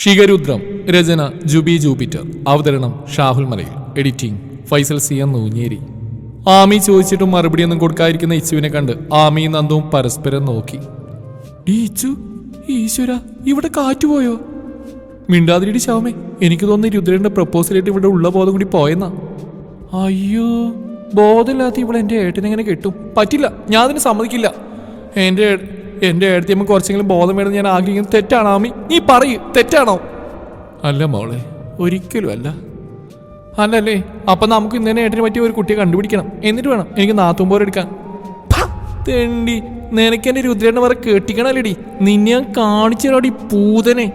ഷിഗരുദ്രം രചന Jubi Jupiter. അവതരണം Shahul Malayil. Editing Faisal C N Nooncheri. Ami ചോദിച്ചിട്ടും മറുപടിയൊന്നും കൊടുക്കാതിരിക്കുന്ന ഇച്ചുവിനെ കണ്ട് ആമിയും നന്ദവും പരസ്പരം നോക്കി. ഈച്ചു ഈശ്വര ഇവിടെ കാറ്റുപോയോ മിണ്ടാതിരിടി ശവമേ എനിക്ക് തോന്നുന്നു രുദ്രന്റെ പ്രപ്പോസലായിട്ട് ഇവിടെ ഉള്ള ബോധം കൂടി പോയെന്നാ. അയ്യോ ബോധമില്ലാത്ത ഇവിടെ എന്റെ ഏട്ടനെങ്ങനെ കെട്ടും? പറ്റില്ല ഞാൻ അതിന് സമ്മതിക്കില്ല. എന്റെ ഏ- എന്റെ ഏട്ടത്തിയമ്മ കുറച്ചെങ്കിലും ബോധം വേണമെന്ന് ഞാൻ ആഗ്രഹിക്കുന്നത് തെറ്റാണോ ആമി നീ പറയൂ. തെറ്റാണോ? അല്ല മോളെ. ഒരിക്കലും അല്ല. അല്ലല്ലേ? അപ്പൊ നമുക്ക് ഇന്നലെ ഏട്ടനെ പറ്റിയ ഒരു കുട്ടിയെ കണ്ടുപിടിക്കണം. എന്നിട്ട് വേണം എനിക്ക് നാത്തുമ്പോരെടുക്കാൻ തെണ്ടി. നിനക്ക് എന്റെ രുദ്രനെ വരെ കേട്ടിക്കണല്ലേടി. നിന്നെ ഞാൻ കാണിച്ചടി പൂതനെ.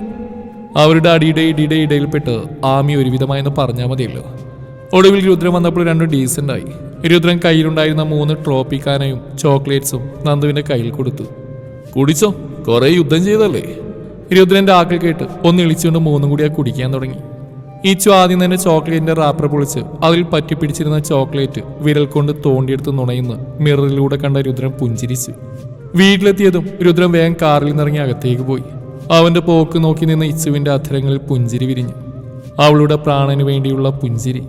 അവരുടെ അടിയുടെ ഇടിയുടെ ഇടയിൽപ്പെട്ട് ആമി ഒരുവിധമായെന്ന് പറഞ്ഞാൽ മതിയല്ലോ. ഒടുവിൽ രുദ്രൻ വന്നപ്പോൾ രണ്ടും ഡീസന്റ് ആയി. രുദ്രൻ കയ്യിലുണ്ടായിരുന്ന മൂന്ന് ട്രോപ്പിക്കാനയും ചോക്ലേറ്റ്സും നന്ദുവിന്റെ കയ്യിൽ കൊടുത്തു. കുടിച്ചോ? കുറെ യുദ്ധം ചെയ്തല്ലേ? രുദ്രന്റെ ആക്കൾ കേട്ട് ഒന്ന് ഇളിച്ചുകൊണ്ട് മൂന്നും കൂടി ആ കുടിക്കാൻ തുടങ്ങി. ഈച്ചു ആദ്യം തന്നെ ചോക്ലേറ്റിന്റെ റാപ്പർ പൊളിച്ച് അതിൽ പറ്റിപ്പിടിച്ചിരുന്ന ചോക്ലേറ്റ് വിരൽ കൊണ്ട് തോണ്ടിയെടുത്ത് നുണയുന്ന മിററിലൂടെ കണ്ട രുദ്രൻ പുഞ്ചിരിച്ചു. വീട്ടിലെത്തിയതും രുദ്രം വേഗം കാറിൽ നിന്നിറങ്ങി അകത്തേക്ക് പോയി. അവന്റെ പോക്ക് നോക്കി നിന്ന ഇച്ചുവിന്റെ അധരങ്ങളിൽ പുഞ്ചിരി വിരിഞ്ഞു. അവളുടെ പ്രാണന് വേണ്ടിയുള്ള പുഞ്ചിരി.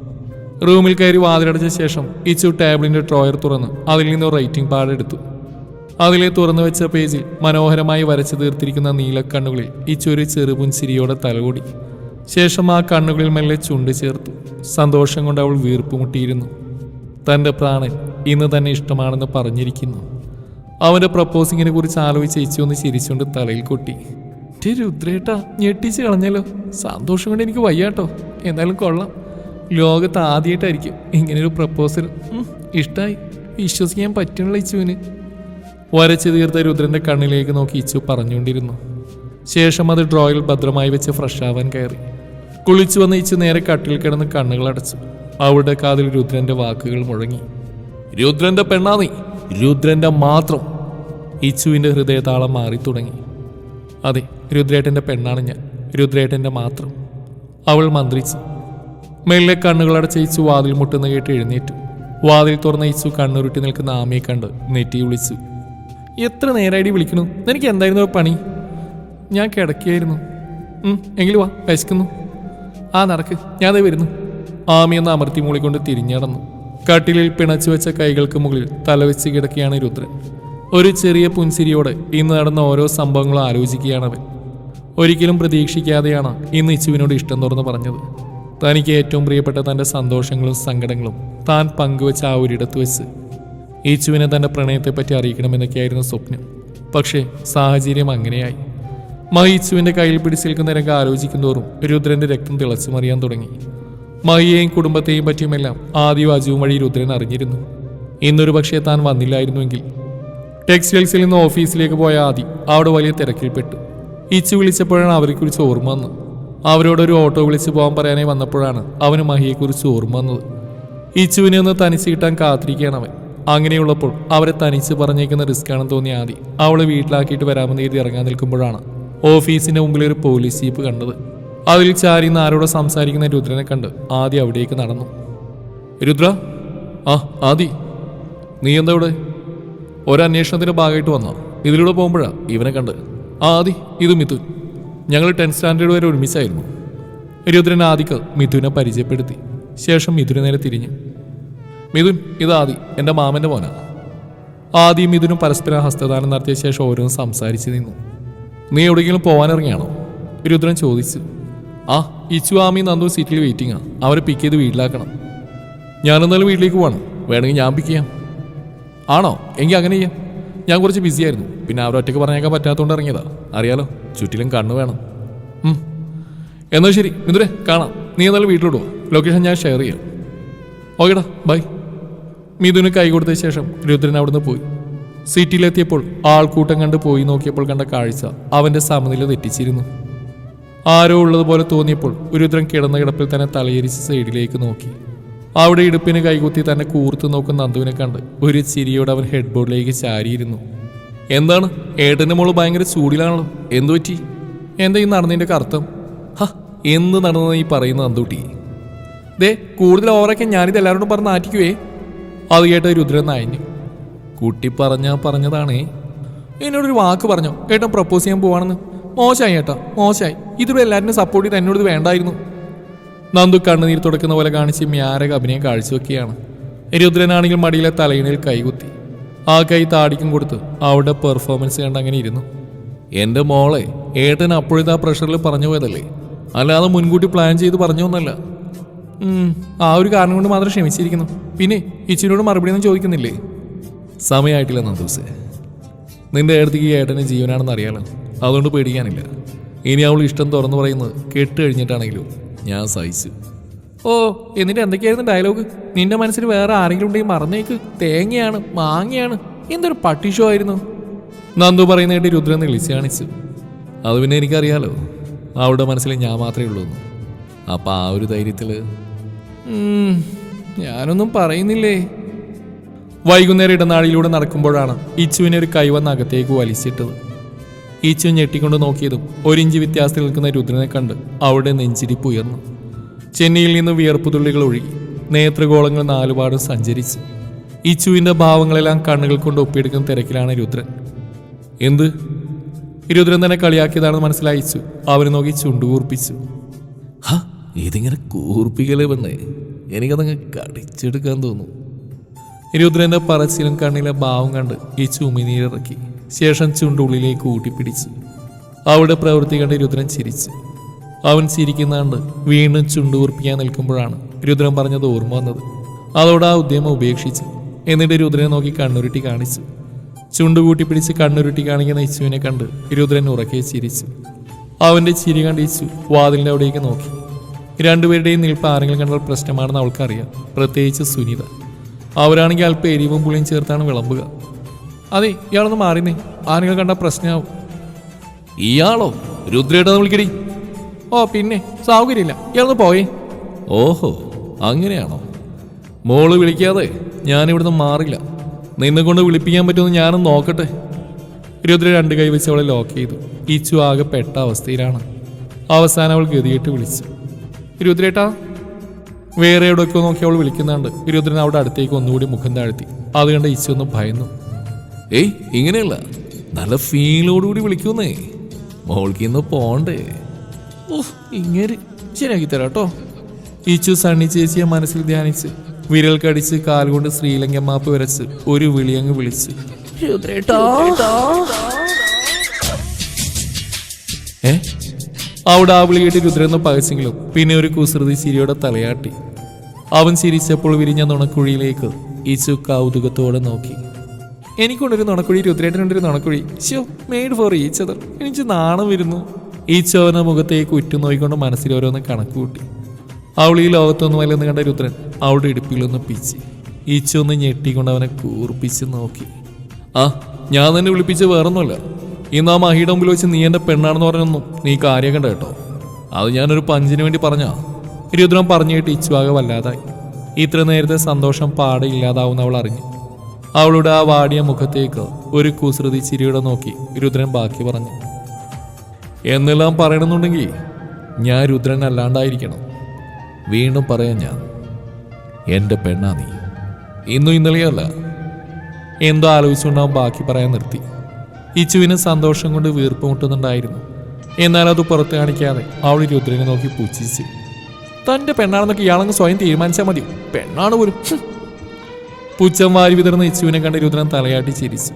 റൂമിൽ കയറി വാതിലടച്ച ശേഷം ഇച്ചു ടേബിളിന്റെ ട്രോയർ തുറന്ന് അതിൽ നിന്ന് റൈറ്റിംഗ് പാഡ് എടുത്തു. അതിലെ തുറന്നു വെച്ച പേജിൽ മനോഹരമായി വരച്ചു തീർത്തിരിക്കുന്ന നീലക്കണ്ണുകളിൽ ഈ ചൊരു ചെറുപുൻസിരിയോടെ തലകൂടി. ശേഷം ആ കണ്ണുകളിൽ മെല്ലെ ചുണ്ടു ചേർത്തു. സന്തോഷം കൊണ്ട് അവൾ വീർപ്പുമുട്ടിയിരുന്നു. തന്റെ പ്രാണൻ ഇന്ന് തന്നെ ഇഷ്ടമാണെന്ന് പറഞ്ഞിരിക്കുന്നു. അവന്റെ പ്രപ്പോസിങ്ങിനെ കുറിച്ച് ആലോചിച്ച് ഇച്ചൊന്ന് ചിരിച്ചുകൊണ്ട് തലയിൽ കൊട്ടി. "ഛെ, രുദ്രേട്ടാ ഞെട്ടിച്ച് കളഞ്ഞല്ലോ. സന്തോഷം കൊണ്ട് എനിക്ക് വയ്യാട്ടോ. എന്നാലും കൊള്ളാം. ലോകത്ത് ആദ്യമായിട്ടായിരിക്കും ഇങ്ങനൊരു പ്രപ്പോസൽ. ഇഷ്ടമായി വിശ്വസിക്കാൻ പറ്റണില്ല ഇച്ചുവിന്. വരച്ചു തീർത്ത രുദ്രന്റെ കണ്ണിലേക്ക് നോക്കി ഇച്ചു പറഞ്ഞുകൊണ്ടിരുന്നു. ശേഷം അത് ഡ്രോയിൽ ഭദ്രമായി വെച്ച് ഫ്രഷ് ആവാൻ കയറി. കുളിച്ചു വന്ന് ഇച്ചു നേരെ കട്ടിൽ കിടന്ന് കണ്ണുകൾ അടച്ചു. അവളുടെ കാതിൽ രുദ്രന്റെ വാക്കുകൾ മുഴങ്ങി. രുദ്രന്റെ പെണ്ണാ നീ? രുദ്രന്റെ മാത്രം? ഇച്ചുവിന്റെ ഹൃദയതാളം മാറി തുടങ്ങി. അതെ രുദ്രേട്ടന്റെ പെണ്ണാണ് ഞാൻ. രുദ്രേട്ടന്റെ മാത്രം. അവൾ മന്ത്രിച്ചു. മെല്ലെ കണ്ണുകളടച്ച് ഇച്ചു വാതിൽ മുട്ടുന്ന കേട്ട് എഴുന്നേറ്റു. വാതിൽ തുറന്ന ഇച്ചു കണ്ണുരുട്ടി നിൽക്കുന്ന ആമയെ കണ്ട് നെറ്റി വിളിച്ചു. എത്ര നേരമായിട്ട് വിളിക്കണു? നിനക്ക് എന്തായിരുന്നു പണി? ഞാൻ കിടക്കുകയായിരുന്നു. എങ്കിലും വാ വിശക്കുന്നു ആ നടക്ക്. ഞാൻ ദേ വരുന്നു. ആമിയെന്ന് അമർത്തി മൂളിക്കൊണ്ട് തിരിഞ്ഞടന്നു. കട്ടിലിൽ പിണച്ചു വെച്ച കൈകൾക്ക് മുകളിൽ തലവെച്ച് കിടക്കുകയാണ് രുദ്രൻ. ഒരു ചെറിയ പുൻസിരിയോടെ ഇന്ന് നടന്ന ഓരോ സംഭവങ്ങളും ആലോചിക്കുകയാണ് അവൻ. ഒരിക്കലും പ്രതീക്ഷിക്കാതെയാണ് ഇന്ന് ഇച്ചുവിനോട് ഇഷ്ടം തുറന്ന് പറഞ്ഞത്. തനിക്ക് ഏറ്റവും പ്രിയപ്പെട്ട തന്റെ സന്തോഷങ്ങളും സങ്കടങ്ങളും താൻ പങ്കുവെച്ച ആ ഒരിടത്ത് വെച്ച് ഈച്ചുവിനെ തന്റെ പ്രണയത്തെപ്പറ്റി അറിയിക്കണമെന്നൊക്കെയായിരുന്നു സ്വപ്നം. പക്ഷേ സാഹചര്യം അങ്ങനെയായി. മഹീച്ചുവിന്റെ കയ്യിൽ പിടിച്ച് രംഗം ആലോചിക്കും തോറും രുദ്രന്റെ രക്തം തിളച്ചു മറിയാൻ തുടങ്ങി. മഹിയെയും കുടുംബത്തെയും പറ്റിയുമെല്ലാം ആദിവാചവും വഴി രുദ്രൻ അറിഞ്ഞിരുന്നു. ഇന്നൊരു പക്ഷേ താൻ വന്നില്ലായിരുന്നുവെങ്കിൽ. ടെക്സ്റ്റൈൽസിൽ നിന്ന് ഓഫീസിലേക്ക് പോയ ആദി അവിടെ വലിയ തിരക്കിൽപ്പെട്ടു. ഇച്ചു വിളിച്ചപ്പോഴാണ് അവരെക്കുറിച്ച് ഓർമ്മ വന്നത്. അവരോടൊരു ഓട്ടോ വിളിച്ച് പോകാൻ പറയാനായി വന്നപ്പോഴാണ് അവന് മഹിയെക്കുറിച്ച് ഓർമ്മ വന്നത്. ഇച്ചുവിനെ ഒന്ന് തനിച്ച് കിട്ടാൻ കാത്തിരിക്കുകയാണ് അവൻ. അങ്ങനെയുള്ളപ്പോൾ അവരെ തനിച്ച് പറഞ്ഞേക്കുന്ന റിസ്ക് ആണെന്ന് തോന്നിയ ആദി അവളെ വീട്ടിലാക്കിയിട്ട് വരാമെന്ന് കരുതി ഇറങ്ങാൻ നിൽക്കുമ്പോഴാണ് ഓഫീസിന്റെ മുമ്പിൽ ഒരു പോലീസ് ജീപ്പ് കണ്ടത്. അതിൽ ചാരിന്ന് ആരോട് സംസാരിക്കുന്ന രുദ്രനെ കണ്ട് ആദി അവിടേക്ക് നടന്നു. രുദ്ര? ആ ആദി. നീ എന്താ ഇവിടെ? ഒരന്വേഷണത്തിന്റെ ഭാഗമായിട്ട് വന്നോ? ഇതിലൂടെ പോകുമ്പോഴാ ഇവനെ കണ്ട്. ആ ആദി ഇത് മിഥുൻ. ഞങ്ങൾ ടെൻത്ത് സ്റ്റാൻഡേർഡ് വരെ ഒരുമിച്ചായിരുന്നു. രുദ്രൻ ആദിക്ക് മിഥുനെ പരിചയപ്പെടുത്തി. ശേഷം മിഥുനെ നേരെ തിരിഞ്ഞു. മിഥുൻ ഇത് ആദി എന്റെ മാമന്റെ മോനാണ് ആദ്യം മിഥുനും പരസ്പരം ഹസ്തദാനം നടത്തിയ ശേഷം ഓരോന്ന് സംസാരിച്ചു നിന്നു. നീ എവിടെയെങ്കിലും പോകാനിറങ്ങിയാണോ രുദ്രൻ ചോദിച്ചു. ആ ഇച്ചുവാമി നന്ദു സീറ്റിൽ വെയിറ്റിംഗാ അവരെ പിക്ക് ചെയ്ത് വീട്ടിലാക്കണം. ഞാനെന്നാലും വീട്ടിലേക്ക് പോകണം. വേണമെങ്കിൽ ഞാൻ പിക്ക് ചെയ്യാം. ആണോ? എങ്കിൽ അങ്ങനെ ചെയ്യാം. ഞാൻ കുറച്ച് ബിസി ആയിരുന്നു. പിന്നെ അവരെ ഒറ്റയ്ക്ക് പറഞ്ഞേക്കാൻ പറ്റാത്തതുകൊണ്ട് ഇറങ്ങിയതാ. അറിയാലോ ചുറ്റിലും കണ്ണ് വേണം. എന്നാൽ ശരി മിഥുരെ കാണാം. നീ എന്നാലും വീട്ടിലോട്ട് പോ ലൊക്കേഷൻ ഞാൻ ഷെയർ ചെയ്യാം. ഓക്കേടാ ബൈ മിഥുന് കൈ കൊടുത്ത ശേഷം രുദ്രൻ അവിടുന്ന് പോയി. സീറ്റിലെത്തിയപ്പോൾ ആൾക്കൂട്ടം കണ്ട് പോയി നോക്കിയപ്പോൾ കണ്ട കാഴ്ച അവന്റെ സമനില തെറ്റിച്ചിരുന്നു. ആരോ ഉള്ളതുപോലെ തോന്നിയപ്പോൾ രുദ്രൻ കിടന്ന കിടപ്പിൽ തന്നെ തലയിരിച്ച് സൈഡിലേക്ക് നോക്കി. അവിടെ ഇടുപ്പിന് കൈകുത്തി തന്നെ കൂർത്ത് നോക്കുന്ന നന്ദുവിനെ കണ്ട് ഒരു ചിരിയോടെ അവൻ ഹെഡ്ബോർഡിലേക്ക് ചാരിയിരുന്നു. എന്താണ്? ഏട്ടന്റെ മോൾ ഭയങ്കര ചൂടിലാണല്ലോ. എന്തു പറ്റി? എന്താ ഈ നടന്നതിന്റെ അർത്ഥം ഹ എന്ത് നടന്നത് ഈ പറയുന്ന നന്ദുട്ടി. ദേ കൂടുതൽ ഓവറൊക്കെ ഞാനിത് എല്ലാവരോടും പറഞ്ഞ് ആറ്റിക്കുവേ അത് കേട്ട രുദ്രൻ നയഞ്ഞു. കുട്ടി പറഞ്ഞ പറഞ്ഞതാണേ. എന്നോടൊരു വാക്ക് പറഞ്ഞു. ഏട്ടൻ പ്രപ്പോസ് ചെയ്യാൻ പോവാണെന്ന്. മോശമായി ഏട്ടാ മോശമായി ഇതിവിടെ എല്ലാവരും സപ്പോർട്ട് ചെയ്ത് എന്നോട് വേണ്ടായിരുന്നു. നന്ദു കണ്ണുനീർ തുടക്കുന്ന പോലെ കാണിച്ച് മ്യാരക അഭിനയം കാഴ്ചവെക്കുകയാണ്. രുദ്രനാണെങ്കിൽ മടിയിലെ തലയിണയിൽ കൈകുത്തി. ആ കൈ താടിക്കും കൊടുത്ത് അവളുടെ പെർഫോമൻസ് കണ്ട് അങ്ങനെ ഇരുന്നു. എന്റെ മോളെ ഏട്ടൻ അപ്പോഴത്തെ ആ പ്രഷറിൽ പറഞ്ഞു പോയതല്ലേ? അല്ലാതെ മുൻകൂട്ടി പ്ലാൻ ചെയ്ത് പറഞ്ഞൊന്നല്ല. ഉം, ആ ഒരു കാരണം കൊണ്ട് മാത്രം ക്ഷമിച്ചിരിക്കുന്നു. പിന്നെ ഇച്ചിനോട് മറുപടി ഒന്നും ചോദിക്കുന്നില്ലേ? സമയമായിട്ടില്ല നന്ദൂസ്. നിന്റെ അടുത്തേക്ക് ഈ ഏട്ടന് ജീവനാണെന്ന് അറിയാലോ. അതുകൊണ്ട് പേടിക്കാനില്ല. ഇനി അവൾ ഇഷ്ടം തുറന്നു പറയുന്നത് കേട്ട് കഴിഞ്ഞിട്ടാണെങ്കിലും ഞാൻ സഹിച്ചു. ഓ എന്നിട്ട് എന്തൊക്കെയായിരുന്നു ഡയലോഗ് നിന്റെ മനസ്സിൽ വേറെ ആരെങ്കിലും ഉണ്ടെങ്കിൽ മറന്നേക്ക്. തേങ്ങയാണ് മാങ്ങയാണ് എന്തൊരു പട്ടി ഷോ ആയിരുന്നു. നന്ദു പറയുന്ന കേട്ട് രുദ്രൻ വിളിച്ച് കാണിച്ചു. അത് പിന്നെ എനിക്കറിയാലോ. അവളുടെ മനസ്സിൽ ഞാൻ മാത്രമേ ഉള്ളൂ എന്ന്. അപ്പം ആ ഒരു ധൈര്യത്തിൽ ഞാനൊന്നും പറയുന്നില്ലേ? വൈകുന്നേരം ഇടനാഴിയിലൂടെ നടക്കുമ്പോഴാണ് ഇച്ചുവിനെ ഒരു കൈവന്ന് അകത്തേക്ക് വലിച്ചിട്ടത്. ഈച്ചു ഞെട്ടിക്കൊണ്ട് നോക്കിയതും ഒരിഞ്ച് വ്യത്യാസത്തിൽ നിൽക്കുന്ന രുദ്രനെ കണ്ട് അവിടെ നെഞ്ചിരിപ്പ് ഉയർന്നു. ചെന്നൈയിൽ നിന്ന് വിയർപ്പ് തുള്ളികൾ ഒഴുകി നേത്രഗോളങ്ങൾ നാലുപാടും സഞ്ചരിച്ച്. ഇച്ചുവിന്റെ ഭാവങ്ങളെല്ലാം കണ്ണുകൾ കൊണ്ട് ഒപ്പിയെടുക്കുന്ന തിരക്കിലാണ് രുദ്രൻ. എന്ത്? രുദ്രൻ തന്നെ കളിയാക്കിയതാണെന്ന് മനസ്സിലായിച്ചു അവനെ നോക്കി ചുണ്ടുകൂർപ്പിച്ചു ഹ ഇതിങ്ങനെ കൂർപ്പിക്കലേ പെണ്ണേ എനിക്കതങ്ങ് കടിച്ചെടുക്കാൻ തോന്നുന്നു. രുദ്രന്റെ പറച്ചിലും കണ്ണിലെ ഭാവം കണ്ട് ഈ ചുമിനീരിറക്കി ശേഷം ചുണ്ടുള്ളിലേക്ക് കൂട്ടിപ്പിടിച്ചു അവിടെ പ്രവൃത്തി കണ്ട് രുദ്രൻ ചിരിച്ചു. അവൻ ചിരിക്കുന്നാണ്ട് വീണ്ടും ചുണ്ടുകുറിപ്പിക്കാൻ നിൽക്കുമ്പോഴാണ് രുദ്രൻ പറഞ്ഞത് ഓർമ്മ വന്നത്. അതോടെ ആ ഉദ്യമം ഉപേക്ഷിച്ചു എന്നിട്ട് രുദ്രനെ നോക്കി കണ്ണുരുട്ടി കാണിച്ചു. ചുണ്ടു കൂട്ടിപ്പിടിച്ച് കണ്ണുരുട്ടി കാണിക്കുന്ന ഇച്ചുവിനെ കണ്ട് രുദ്രൻ ഉറക്കെ ചിരിച്ചു. അവന്റെ ചിരി കണ്ട് ഇച്ചു വാതിലിന്റെ അവിടേക്ക് നോക്കി. രണ്ടുപേരുടെയും നിൽപ്പ് ആരെങ്കിലും കണ്ടാൽ പ്രശ്നമാണെന്ന് അവൾക്കറിയാം. പ്രത്യേകിച്ച് സുനിത. അവരാണെങ്കിൽ അല്പം എരിവും പുളിയും ചേർത്താണ് വിളമ്പുക. അതെ ഇയാളൊന്ന് മാറിന്നേ. ആരെങ്കിലും കണ്ടാൽ പ്രശ്നമാവും. ഇയാളോ? രുദ്രേട്ടാന്ന് വിളിക്കടി. ഓ പിന്നെ. സൗകര്യമില്ല. ഇയാളൊന്ന് പോയേ. ഓഹോ അങ്ങനെയാണോ? മോൾ വിളിക്കാതെ ഞാനിവിടുന്ന് മാറില്ല. നിന്നെ കൊണ്ട് വിളിപ്പിക്കാൻ പറ്റുമെന്ന് ഞാനും നോക്കട്ടെ. രുദ്ര രണ്ട് കൈ വെച്ച് അവളെ ലോക്ക് ചെയ്തു. ഈച്ചു ആകെ പെട്ട അവസ്ഥയിലാണ്. അവസാനം അവൾ ഗതികെട്ട് വിളിച്ചു. രുദ്രേട്ടാ വേറെ എവിടെയൊക്കെ നോക്കി അവൾ വിളിക്കുന്നുണ്ട്. രുദ്രൻ അവിടെ അടുത്തേക്ക് ഒന്നുകൂടി മുഖം താഴ്ത്തി. അത് കണ്ട് ഈച്ചു ഒന്ന് ഭയന്നു. ഏയ് ഇങ്ങനെയല്ല. നല്ല ഫീലോടുകൂടി വിളിക്കുന്നേ. മോൾക്ക് ഇന്ന് പോണ്ടേ. ഓഹ് ഇങ്ങനെ ശരിയാക്കി തരാം കേട്ടോ ഈച്ചു സണ്ണി ചേച്ചിയെ മനസ്സിൽ ധ്യാനിച്ച് വിരൽ കടിച്ച് കാൽ കൊണ്ട് ശ്രീലങ്ക മാപ്പ് വരച്ച് ഒരു വിളിയങ്ങ് വിളിച്ച്. ഏ? അവിടെ ആ വിളി കേട്ട് രുദ്രന്ന് പകച്ചെങ്കിലും പിന്നെ ഒരു കുസൃതി ചിരിയോടെ തലയാട്ടി. അവൻ ചിരിച്ചപ്പോൾ വിരിഞ്ഞ നുണക്കുഴിയിലേക്ക് ഈശു കൗതുകത്തോടെ നോക്കി. എനിക്കുണ്ടൊരു നുണക്കുഴി രുദ്രേട്ടനുണ്ടൊരു Nunakkuzhi. So made for each other എനിക്ക് നാണം വരുന്നു. ഈച്ചു അവനെ മുഖത്തേക്ക് ഉറ്റുനോയിക്കൊണ്ട് മനസ്സിൽ ഓരോന്ന് കണക്ക് കൂട്ടി അവൾ ഈ ലോകത്തൊന്നുമല്ലെന്ന് കണ്ട രുദ്രൻ അവളുടെ ഇടുപ്പിലൊന്ന് പിച്ചി. ഈച്ചൊന്ന് ഞെട്ടിക്കൊണ്ട് അവനെ കൂർപ്പിച്ച് നോക്കി. ആ ഞാൻ തന്നെ വിളിപ്പിച്ച് വേറൊന്നുമല്ല. ഇന്ന് ആ മഹിയുടെ മുമ്പിൽ വെച്ച് നീ എന്റെ പെണ്ണാണെന്ന് പറഞ്ഞൊന്നും നീ കാര്യക്കണ്ട കേട്ടോ. അത് ഞാനൊരു പഞ്ചിന് വേണ്ടി പറഞ്ഞാ രുദ്രം പറഞ്ഞു കേട്ട് ഇച്ചുവാകെ വല്ലാതായി. ഇത്ര നേരത്തെ സന്തോഷം പാടെ ഇല്ലാതാവുന്ന അവൾ അറിഞ്ഞു. അവളുടെ ആ വാടിയ മുഖത്തേക്ക് ഒരു കുസൃതി ചിരിയുടെ നോക്കി രുദ്രൻ ബാക്കി പറഞ്ഞു. എന്നെല്ലാം പറയണമെന്നുണ്ടെങ്കിൽ ഞാൻ രുദ്രൻ അല്ലാണ്ടായിരിക്കണം. വീണ്ടും പറയാൻ ഞാൻ. എന്റെ പെണ്ണാ നീ. ഇന്നും ഇന്നലെയല്ല. എന്തോ ആലോചിച്ചുകൊണ്ടാവും ബാക്കി പറയാൻ നിർത്തി. ഇച്ചുവിന് സന്തോഷം കൊണ്ട് വീർപ്പുമുട്ടുന്നുണ്ടായിരുന്നു എന്നാൽ അത് പുറത്ത് കാണിക്കാതെ അവൾ രുദ്രനെ നോക്കി പുച്ഛിച്ചു തന്റെ പെണ്ണാണെന്നൊക്കെ ഇയാളങ്ങ് സ്വയം തീരുമാനിച്ചാൽ മതി. പെണ്ണാണ് ഹും. പുച്ഛം വാരി വിതർന്ന ഇച്ചുവിനെ കണ്ട് രുദ്രൻ തലയാട്ടി ചിരിച്ചു.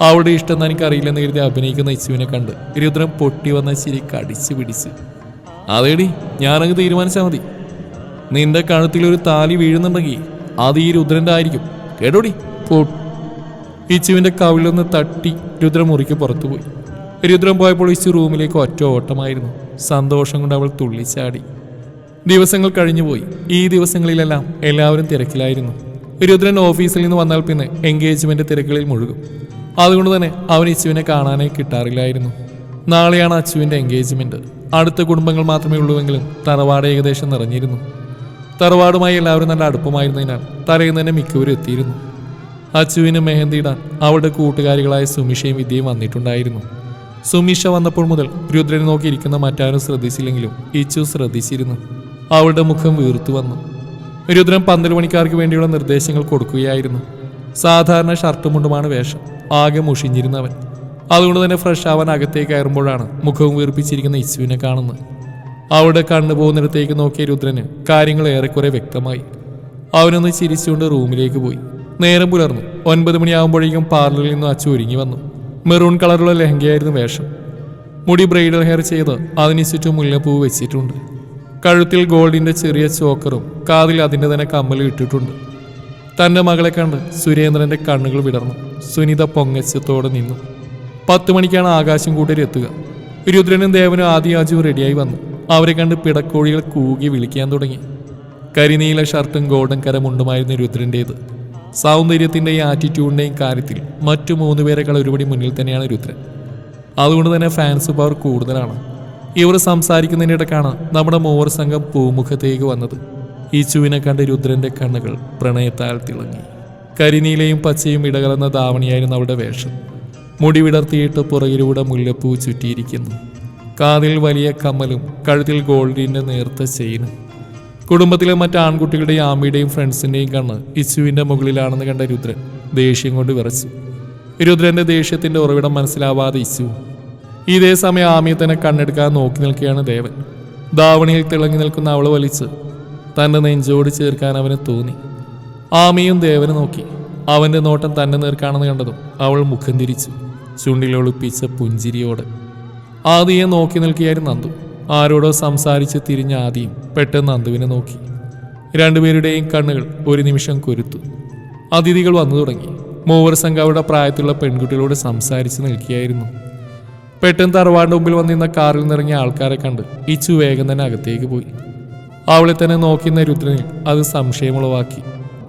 അവളുടെ ഇഷ്ടം തനിക്ക് അറിയില്ലെന്ന് കരുതി അഭിനയിക്കുന്ന ഇച്ചുവിനെ കണ്ട് രുദ്രൻ പൊട്ടി വന്ന ചിരി കടിച്ചു പിടിച്ചു. അതേടി ഞാനങ്ങ് തീരുമാനിച്ചാൽ മതി. നിന്റെ കഴുത്തിൽ ഒരു താലി വീഴുന്നുണ്ടെങ്കിൽ അത് ഈ രുദ്രന്റെ ആയിരിക്കും. കേടോടി പോ ഇച്ചുവിന്റെ കവിളൊന്ന് തട്ടി രുദ്രം മുറിക്ക് പുറത്തുപോയി രുദ്രം പോയപ്പോൾ ഇച്ചു റൂമിലേക്ക് ഒറ്റ ഓട്ടമായിരുന്നു. സന്തോഷം കൊണ്ട് അവൾ തുള്ളിച്ചാടി. ദിവസങ്ങൾ കഴിഞ്ഞുപോയി ഈ ദിവസങ്ങളിലെല്ലാം എല്ലാവരും തിരക്കിലായിരുന്നു. രുദ്രൻ ഓഫീസിൽ നിന്ന് വന്നാൽ പിന്നെ എൻഗേജ്മെന്റ് തിരക്കുകളിൽ മുഴുകും. അതുകൊണ്ട് തന്നെ അവൻ ഇച്ചുവിനെ കാണാനേ കിട്ടാറില്ലായിരുന്നു. നാളെയാണ് അച്ചുവിന്റെ എൻഗേജ്മെന്റ്. അടുത്ത കുടുംബങ്ങൾ മാത്രമേ ഉള്ളൂവെങ്കിലും തറവാട് ഏകദേശം നിറഞ്ഞിരുന്നു. തറവാടുമായി എല്ലാവരും നല്ല അടുപ്പമായിരുന്നതിനാൽ തലേന്ന് തന്നെ മിക്കവരും എത്തിയിരുന്നു. അച്ചുവിന് മെഹന്തിയിടാൻ അവളുടെ കൂട്ടുകാരികളായ സുമിഷയും വിദ്യയും വന്നിട്ടുണ്ടായിരുന്നു. സുമിഷ വന്നപ്പോൾ മുതൽ രുദ്രനെ നോക്കിയിരിക്കുന്ന മറ്റാരും ശ്രദ്ധിച്ചില്ലെങ്കിലും ഇച്ചു ശ്രദ്ധിച്ചിരുന്നു. അവളുടെ മുഖം വീർത്തു വന്നു. രുദ്രൻ പന്തൽ മണിക്കാർക്ക് വേണ്ടിയുള്ള നിർദ്ദേശങ്ങൾ കൊടുക്കുകയായിരുന്നു. സാധാരണ ഷർട്ടും മുണ്ടുമാണ് വേഷം. ആകെ മുഷിഞ്ഞിരുന്നവൻ. അതുകൊണ്ട് തന്നെ ഫ്രഷ് ആവാൻ അകത്തേക്ക് കയറുമ്പോഴാണ് മുഖവും വീർപ്പിച്ചിരിക്കുന്ന ഇച്ചുവിനെ കാണുന്നത്. അവിടെ കണ്ണു പോകുന്നിടത്തേക്ക് നോക്കിയ രുദ്രന് കാര്യങ്ങൾ ഏറെക്കുറെ വ്യക്തമായി. അവനൊന്ന് ചിരിച്ചുകൊണ്ട് റൂമിലേക്ക് പോയി. നേരം പുലർന്നു. ഒൻപത് മണിയാകുമ്പോഴേക്കും പാർലറിൽ നിന്ന് അച്ചു ഒരുങ്ങി വന്നു. മെറൂൺ കളറുള്ള ലെഹങ്കയായിരുന്നു വേഷം. മുടി ബ്രൈഡൽ ഹെയർ ചെയ്ത് അതിന് ചുറ്റും മുല്ലപ്പൂവ് വെച്ചിട്ടുണ്ട്. കഴുത്തിൽ ഗോൾഡിന്റെ ചെറിയ ചോക്കറും കാതിൽ അതിന്റെ തന്നെ കമ്മലും ഇട്ടിട്ടുണ്ട്. തന്റെ മകളെ കണ്ട് സുരേന്ദ്രന്റെ കണ്ണുകൾ വിടർന്നു. സുനിത പൊങ്ങച്ചത്തോടെ നിന്നു. പത്ത് മണിക്കാണ് ആകാശം കൂട്ടരി എത്തുക. രുദ്രനും ദേവനും ആദ്യാജും റെഡിയായി വന്നു. അവരെ കണ്ട് പിടക്കോഴികൾ കൂകി വിളിക്കാൻ തുടങ്ങി. കരിനീല ഷർട്ടും ഗോൾഡൻ കരമുണ്ടുമായിരുന്നു രുദ്രന്റേത് സൗന്ദര്യത്തിന്റെയും ആറ്റിറ്റ്യൂഡിന്റെയും കാര്യത്തിൽ മറ്റു മൂന്ന് പേരെക്കാൾ ഒരുപടി മുന്നിൽ തന്നെയാണ് രുദ്രൻ. അതുകൊണ്ട് തന്നെ ഫാൻസ് പവർ കൂടുതലാണ്. ഇവർ സംസാരിക്കുന്നതിനിടക്കാണ് നമ്മുടെ മൂവർ സംഘം പൂമുഖത്തേക്ക് വന്നത്. ഈച്ചുവിനെ ചുവിനെ കണ്ട് രുദ്രന്റെ കണ്ണുകൾ പ്രണയത്താൽ തിളങ്ങി. കരിനീലയും പച്ചയും ഇടകലർന്ന ധാവണിയായിരുന്നു അവരുടെ വേഷം. മുടി വിടർത്തിയിട്ട് പുറകിലൂടെ മുല്ലപ്പൂ ചുറ്റിയിരിക്കുന്നു. കാതിൽ വലിയ കമ്മലും കഴുത്തിൽ ഗോൾഡിന്റെ നേർത്ത ചെയിനും. കുടുംബത്തിലെ മറ്റ് ആൺകുട്ടികളുടെയും ആമിയുടെയും ഫ്രണ്ട്സിന്റെയും കണ്ണ് ഇച്ചുവിന്റെ മുകളിലാണെന്ന് കണ്ട രുദ്രൻ ദേഷ്യം കൊണ്ട് വിറച്ചു. രുദ്രന്റെ ദേഷ്യത്തിന്റെ ഉറവിടം മനസ്സിലാവാതെ ഇച്ചു ഇതേ സമയം ആമിയെ തന്നെ കണ്ണെടുക്കാൻ നോക്കി നിൽക്കുകയാണ് ദേവൻ. ധാവണിയിൽ തിളങ്ങി നിൽക്കുന്ന അവൾ വലിച്ച് തന്റെ നെഞ്ചോട് ചേർക്കാൻ അവന് തോന്നി. ആമിയും ദേവനെ നോക്കി. അവന്റെ നോട്ടം തന്നെ നേർക്കാണെന്ന് കണ്ടതും അവൾ മുഖം തിരിച്ചു. ചുണ്ടിലൊളിപ്പിച്ച പുഞ്ചിരിയോടെ. ആദിയെ നോക്കി നിൽക്കുകയായിരുന്നു നന്ദു. ആരോടോ സംസാരിച്ച് തിരിഞ്ഞ ആദിയും പെട്ടെന്ന് അന്തുവിനെ നോക്കി. രണ്ടുപേരുടെയും കണ്ണുകൾ ഒരു നിമിഷം കുരുത്തു. അതിഥികൾ വന്നു തുടങ്ങി. മൂവർ സംഘാവുടെ പ്രായത്തിലുള്ള പെൺകുട്ടികളോട് സംസാരിച്ച് നിൽക്കുകയായിരുന്നു. പെട്ടെന്ന് തറവാടിന്റെ മുമ്പിൽ വന്നിരുന്ന കാറിൽ നിറങ്ങിയ ആൾക്കാരെ കണ്ട് ഇച്ചു വേഗം തന്നെ അകത്തേക്ക് പോയി. അവളെ തന്നെ നോക്കിയിരുന്ന രുദ്രനിൽ അത് സംശയമുളവാക്കി.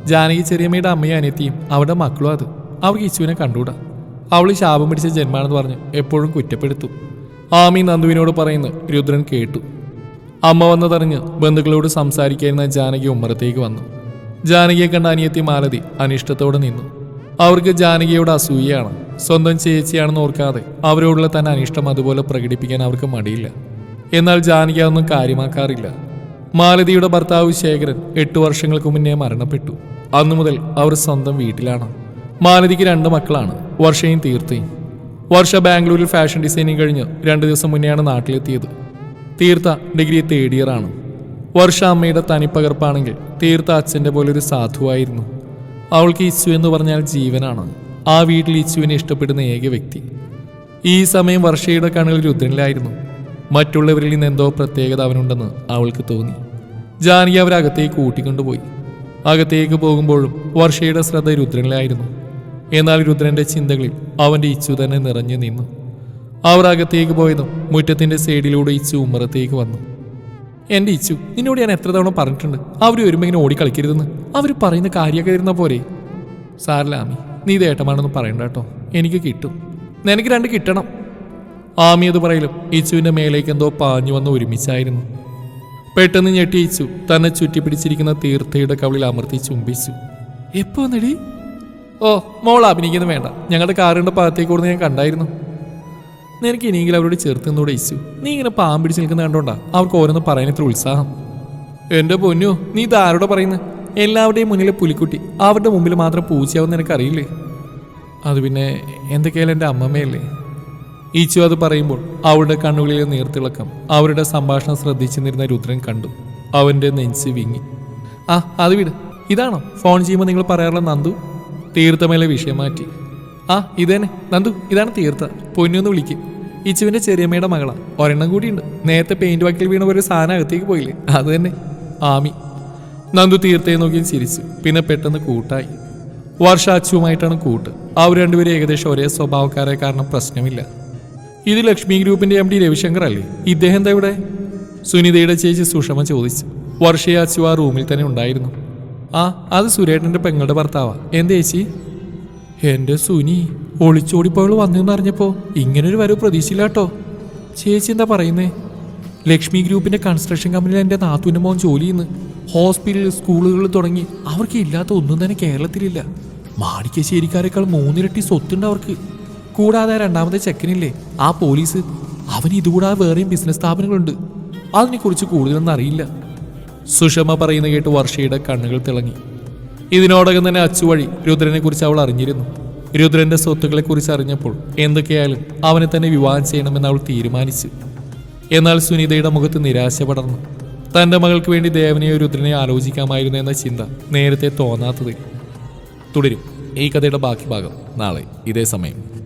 ജാനകി ചെറിയമ്മയുടെ അമ്മയും അനിയത്തിയും അവരുടെ മക്കളും അത്. അവർക്ക് ഇച്ചുവിനെ കണ്ടുകൂടാ. അവൾ ശാപം പിടിച്ച ജന്മാണെന്ന് പറഞ്ഞ് എപ്പോഴും കുറ്റപ്പെടുത്തു. ആമി നന്ദുവിനോട് പറയുന്നു രുദ്രൻ കേട്ടു. അമ്മ വന്നതറിഞ്ഞ് ബന്ധുക്കളോട് സംസാരിക്കായിരുന്ന ജാനകി ഉമ്മറത്തേക്ക് വന്നു. ജാനകിയെ കണ്ട അനിയത്തി മാലതി അനിഷ്ടത്തോടെ നിന്നു. അവർക്ക് ജാനകിയോട് അസൂയയാണ്. സ്വന്തം ചേച്ചിയാണെന്ന് ഓർക്കാതെ അവരോടുള്ള തന്നെ അനിഷ്ടം അതുപോലെ പ്രകടിപ്പിക്കാൻ അവർക്ക് മടിയില്ല. എന്നാൽ ജാനകി അതൊന്നും കാര്യമാക്കാറില്ല. മാലതിയുടെ ഭർത്താവ് ശേഖരൻ എട്ടു വർഷങ്ങൾക്ക് മുന്നേ മരണപ്പെട്ടു. അന്നു മുതൽ അവർ സ്വന്തം വീട്ടിലാണ്. മാലതിക്ക് രണ്ട് മക്കളാണ്. വർഷയും തീർത്തയും വർഷ ബാംഗ്ലൂരിൽ ഫാഷൻ ഡിസൈനിങ് കഴിഞ്ഞ് രണ്ട് ദിവസം മുന്നെയാണ് നാട്ടിലെത്തിയത്. തീർത്ഥ ഡിഗ്രി തേർഡ് ഇയർ ആണ്. വർഷ അമ്മയുടെ തനിപ്പകർപ്പാണെങ്കിൽ തീർത്ഥ അച്ഛന്റെ പോലെ ഒരു സാധുവായിരുന്നു. അവൾക്ക് ഇച്ചു എന്ന് പറഞ്ഞാൽ ജീവനാണ്. ആ വീട്ടിൽ ഇച്ചുവിനെ ഇഷ്ടപ്പെടുന്ന ഏക വ്യക്തി. ഈ സമയം വർഷയുടെ കണ്ണുകൾ രുദ്രനിലായിരുന്നു. മറ്റുള്ളവരിൽ നിന്ന് എന്തോ പ്രത്യേകത അവനുണ്ടെന്ന് അവൾക്ക് തോന്നി. ജാനകി അവരകത്തേക്ക് കൂട്ടിക്കൊണ്ടുപോയി അകത്തേക്ക് പോകുമ്പോഴും വർഷയുടെ ശ്രദ്ധ രുദ്രനിലായിരുന്നു. എന്നാൽ രുദ്രന്റെ ചിന്തകളിൽ അവന്റെ ഇച്ചു തന്നെ നിറഞ്ഞു നിന്നു. അവർ അകത്തേക്ക് പോയതും മുറ്റത്തിന്റെ സൈഡിലൂടെ ഇച്ചു ഉമ്മറത്തേക്ക് വന്നു. എന്റെ ഇച്ചു നിന്നോട് ഞാൻ എത്ര തവണ പറഞ്ഞിട്ടുണ്ട്? അവർ വരുമ്പോൾ ഇങ്ങനെ ഓടിക്കളിക്കരുതെന്ന്. അവർ പറയുന്ന കാര്യമൊക്കെ ഇരുന്ന പോരെ. സാറില്ല ആമി നീ ദേട്ടമാണെന്ന് പറയണ്ട കേട്ടോ. എനിക്ക് കിട്ടും. നിനക്ക് രണ്ട് കിട്ടണം. ആമി അത് പറയലും ഇച്ചുവിന്റെ മേലേക്ക് എന്തോ പാഞ്ഞു വന്ന് ഒരുമിച്ചായിരുന്നു. പെട്ടെന്ന് ഞെട്ടി ഇച്ചു തന്നെ ചുറ്റിപ്പിടിച്ചിരിക്കുന്ന തീർത്ഥയുടെ കവിളിൽ അമർത്തി ചുംബിച്ചു. എപ്പോ നടി ഓ മോൾ അഭിനയിക്കുന്നു വേണ്ട. ഞങ്ങളുടെ കാറിന്റെ ഭാഗത്തേക്ക് ഞാൻ കണ്ടായിരുന്നു. നിനക്ക് ഇനിയെങ്കിലും അവരോട് ചേർത്ത് നിന്നൂടെ ഇച്ചു നീ ഇങ്ങനെ പാമ്പിടിച്ച് നിൽക്കുന്ന കണ്ടോണ്ടാ അവർക്ക് ഓരോന്ന് ഇത്ര ഉത്സാഹം. എന്റെ പൊന്നു നീ ഇത് ആരോടെ പറയുന്നത് എല്ലാവരുടെയും മുന്നിലെ പുലിക്കുട്ടി അവരുടെ മുമ്പിൽ മാത്രം പൂച്ചയാവുന്ന നിനക്കറിയില്ലേ? അത് പിന്നെ എന്തൊക്കെയാലും എന്റെ അമ്മമ്മയല്ലേ? ഈച്ചു അത് പറയുമ്പോൾ അവളുടെ കണ്ണുകളിലെ നീർത്തിളക്കം അവരുടെ സംഭാഷണം ശ്രദ്ധിച്ചു നിന്നിരുന്ന രുദ്രൻ കണ്ടു. അവന്റെ നെഞ്ച് വിങ്ങി. ആ അത് വിട്. ഇതാണോ? ഫോൺ ചെയ്യുമ്പോൾ നിങ്ങൾ പറയാറുള്ള നന്ദു? തീർത്ഥമേലെ വിഷയം മാറ്റി. ആ ഇതന്നെ. നന്ദു ഇതാണ് തീർത്ഥ. പൊന്നൊന്ന് വിളിക്കും. ഇച്ചുവിന്റെ ചെറിയമ്മയുടെ മകളാ. ഒരെണ്ണം കൂടിയുണ്ട്. നേരത്തെ പെയിന്റ് വാക്കിൽ വീണ ഒരു സാധനം അകത്തേക്ക് പോയില്ലേ? അത് തന്നെ. ആമി. നന്ദു തീർത്തേ നോക്കി ചിരിച്ചു. പിന്നെ പെട്ടെന്ന് കൂട്ടായി. വർഷ അച്ചുവുമായിട്ടാണ് കൂട്ട്. അവർ രണ്ടുപേരും ഏകദേശം ഒരേ സ്വഭാവക്കാരെ കാരണം പ്രശ്നമില്ല. ഇത് ലക്ഷ്മി ഗ്രൂപ്പിന്റെ എം ഡി രവിശങ്കർ അല്ലേ? ഇദ്ദേഹം എന്താ ഇവിടെ? സുനിതയുടെ ചേച്ചി സുഷമ ചോദിച്ചു. വർഷയെ അച്ചു ആ റൂമിൽ തന്നെ ഉണ്ടായിരുന്നു. ആ അത് സുരേട്ടന്റെ പെങ്ങളുടെ ഭർത്താവാ. എന്താ ചേച്ചി? എന്റെ സുനി. ഒളിച്ചോടിപ്പോയവൾ വന്നെന്ന് അറിഞ്ഞപ്പോ ഇങ്ങനൊരു വരവ് പ്രതീക്ഷയില്ലാട്ടോ ചേച്ചി എന്താ പറയുന്നേ? ലക്ഷ്മി ഗ്രൂപ്പിന്റെ കൺസ്ട്രക്ഷൻ കമ്പനിയിൽ എന്റെ നാത്തുവിന്റെ മോൻ ജോലി ചെയ്യുന്നു. ഹോസ്പിറ്റൽ സ്കൂളുകൾ തുടങ്ങി അവർക്ക് ഇല്ലാത്ത ഒന്നും തന്നെ കേരളത്തിലില്ല. മാണിക്കശ്ശേരിക്കാരെക്കാൾ മൂന്നിരട്ടി സ്വത്തുണ്ട് അവർക്ക്. കൂടാതെ രണ്ടാമത്തെ ചെക്കനില്ലേ ആ പോലീസ്. അവന് ഇതുകൂടാതെ വേറെയും ബിസിനസ് സ്ഥാപനങ്ങളുണ്ട്. അതിനെക്കുറിച്ച് കൂടുതലൊന്നും അറിയില്ല. സുഷമ പറയുന്ന കേട്ട് വർഷയുടെ കണ്ണുകൾ തിളങ്ങി. ഇതിനോടകം തന്നെ അച്ചുവഴി രുദ്രനെ കുറിച്ച് അവൾ അറിഞ്ഞിരുന്നു. രുദ്രന്റെ സ്വത്തുക്കളെക്കുറിച്ച് അറിഞ്ഞപ്പോൾ എന്തൊക്കെയായാലും അവനെ തന്നെ വിവാഹം ചെയ്യണമെന്ന് അവൾ തീരുമാനിച്ചു. എന്നാൽ സുനിതയുടെ മുഖത്ത് നിരാശ പടർന്നു. തന്റെ മകൾക്ക് വേണ്ടി ദേവനെയോ രുദ്രനെ ആലോചിക്കാമായിരുന്നു എന്ന ചിന്ത നേരത്തെ തോന്നാത്തത്. തുടരും. ഈ കഥയുടെ ബാക്കി ഭാഗം നാളെ ഇതേ സമയം.